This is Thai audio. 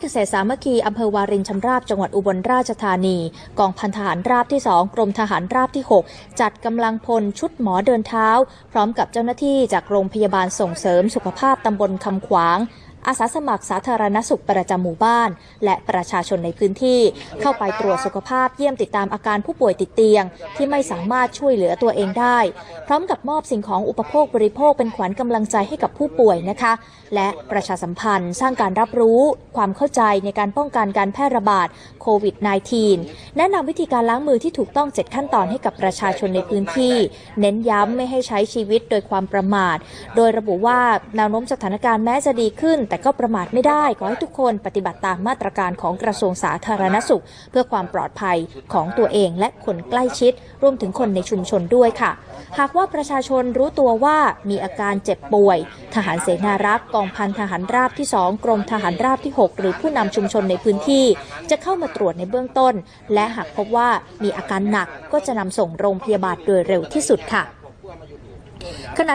เกษตรสามัคคีอำเภอวารินชำราบจังหวัดอุบลราชธานี กองพันทหารราบที่ 2 กรมทหารราบที่ 6 จัดกำลังพลชุดหมอเดินเท้า พร้อมกับเจ้าหน้าที่จากโรงพยาบาลส่งเสริมสุขภาพตำบลคำขวาง อาสาสมัครสาธารณสุขประจำหมู่บ้าน และประชาชนในพื้นที่ เข้าไปตรวจสุขภาพเยี่ยมติดตามอาการผู้ป่วยติดเตียง ที่ไม่สามารถช่วยเหลือตัวเองได้ พร้อมกับมอบสิ่งของอุปโภคบริโภคเป็นขวัญกำลังใจให้กับผู้ป่วยนะคะ และประชาสัมพันธ์สร้างการรับรู้ ความเข้าใจในการป้องกันการแพร่ระบาดโควิด -19 แนะนำวิธีการล้างมือที่ถูกต้อง 7 ขั้นตอนให้กับประชาชนในพื้นที่ เน้นย้ำไม่ให้ใช้ชีวิตโดยความประมาท โดยระบุว่าแนวโน้มสถานการณ์แม้จะดีขึ้นแต่ก็ประมาทไม่ได้ ขอให้ทุกคนปฏิบัติตามมาตรการของกระทรวงสาธารณสุข เพื่อความปลอดภัยของตัวเองและคนใกล้ชิด รวมถึงคนในชุมชนด้วยค่ะ หากว่าประชาชนรู้ตัวว่ามีอาการเจ็บป่วย ทหารเสนารักษ์กองพันทหารราบที่ 2 กรมทหารราบที่ 6 หรือผู้นำชุมชนในพื้นที่ จะเข้ามาตรวจในเบื้องต้น และหากพบว่ามีอาการหนักก็จะนำส่งโรงพยาบาลโดยเร็วที่สุดค่ะขณะ